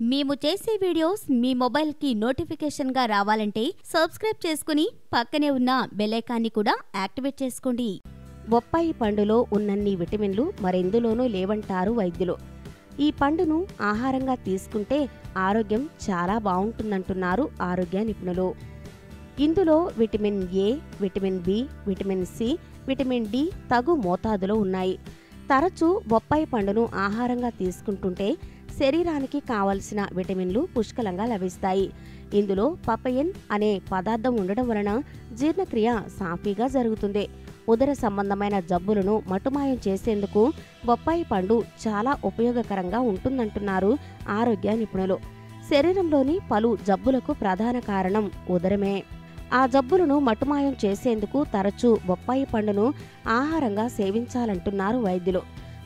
మేము చేసే వీడియోస్ మీ మొబైల్కి నోటిఫికేషన్గా రావాలంటే సబ్స్క్రైబ్ చేసుకుని పక్కనే ఉన్న బెలైకాన్ని కూడా యాక్టివేట్ చేసుకోండి. బొప్పాయి పండులో ఉన్నన్ని విటమిన్లు మరెందులోనూ లేవంటారు వైద్యులు. ఈ పండును ఆహారంగా తీసుకుంటే ఆరోగ్యం చాలా బాగుంటుందంటున్నారు ఆరోగ్య నిపుణులు. ఇందులో vitamin A vitamin B vitamin C vitamin D తగు మోతాదులో ఉన్నాయి. తరచూ బొప్పాయి పండును ఆహారంగా తీసుకుంటుంటే శరీరానికి కావలసిన విటమిన్లు పుష్కలంగా లభిస్తాయి. ఇందులో పపయన్ అనే పదార్థం ఉండడం వలన జీర్ణక్రియ సాఫీగా జరుగుతుంది. ఉదర సంబంధమైన జబ్బులను మటుమాయం చేసేందుకు బొప్పాయి పండు చాలా ఉపయోగకరంగా ఉంటుందంటున్నారు ఆరోగ్య నిపుణులు. శరీరంలోని పలు జబ్బులకు ప్రధాన కారణం ఉదరమే. ఆ జబ్బులను మటుమాయం చేసేందుకు తరచూ బొప్పాయి పండును ఆహారంగా సేవించాలంటున్నారు వైద్యులు.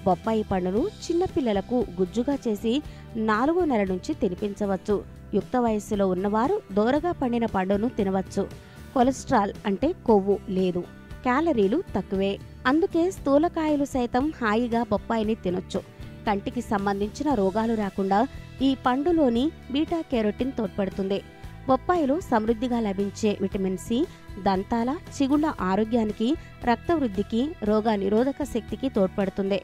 బొప్పాయి పండును చిన్నపిల్లలకు గుజ్జుగా చేసి నాలుగో నెల నుంచి తినిపించవచ్చు. యుక్త వయస్సులో ఉన్నవారు దోరగా పండిన పండును తినవచ్చు. కొలెస్ట్రాల్ అంటే కొవ్వు లేదు. క్యాలరీలు తక్కువే. అందుకే స్థూలకాయలు సైతం హాయిగా బొప్పాయిని తినొచ్చు. కంటికి సంబంధించిన రోగాలు రాకుండా ఈ పండులోని బీటా కెరోటిన్ తోడ్పడుతుంది. బొప్పాయిలో సమృద్ధిగా లభించే విటమిన్ సి దంతాల చిగుళ్ళ ఆరోగ్యానికి రక్త వృద్ధికి రోగ నిరోధక శక్తికి తోడ్పడుతుంది.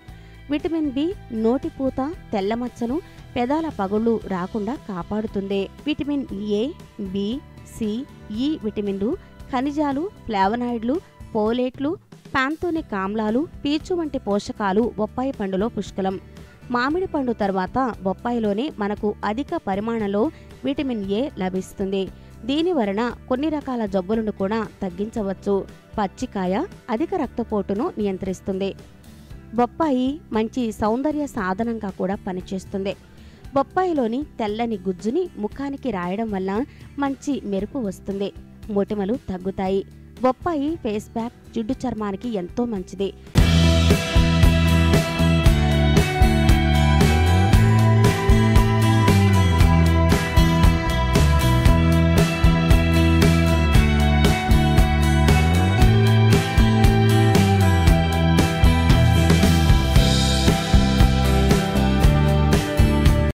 విటమిన్ బి నోటిపూత తెల్లమచ్చలు పెదాల పగుళ్ళు రాకుండా కాపాడుతుంది. విటమిన్ ఏ బి సి ఈ విటమిన్లు ఖనిజాలు ఫ్లావనాయిడ్లు పోలేట్లు పాంతోనిక్ ఆమ్లాలు పీచు వంటి పోషకాలు బొప్పాయి పండులో పుష్కలం. మామిడి పండు తర్వాత బొప్పాయిలోనే మనకు అధిక పరిమాణంలో విటమిన్ ఏ లభిస్తుంది. దీని వలన కొన్ని రకాల జబ్బులను కూడా తగ్గించవచ్చు. పచ్చికాయ అధిక రక్తపోటును నియంత్రిస్తుంది. బొప్పాయి మంచి సౌందర్య సాధనంగా కూడా పనిచేస్తుంది. బొప్పాయిలోని తెల్లని గుజ్జుని ముఖానికి రాయడం వల్ల మంచి మెరుపు వస్తుంది. మొటిమలు తగ్గుతాయి. బొప్పాయి ఫేస్ ప్యాక్ జిడ్డు చర్మానికి ఎంతో మంచిది.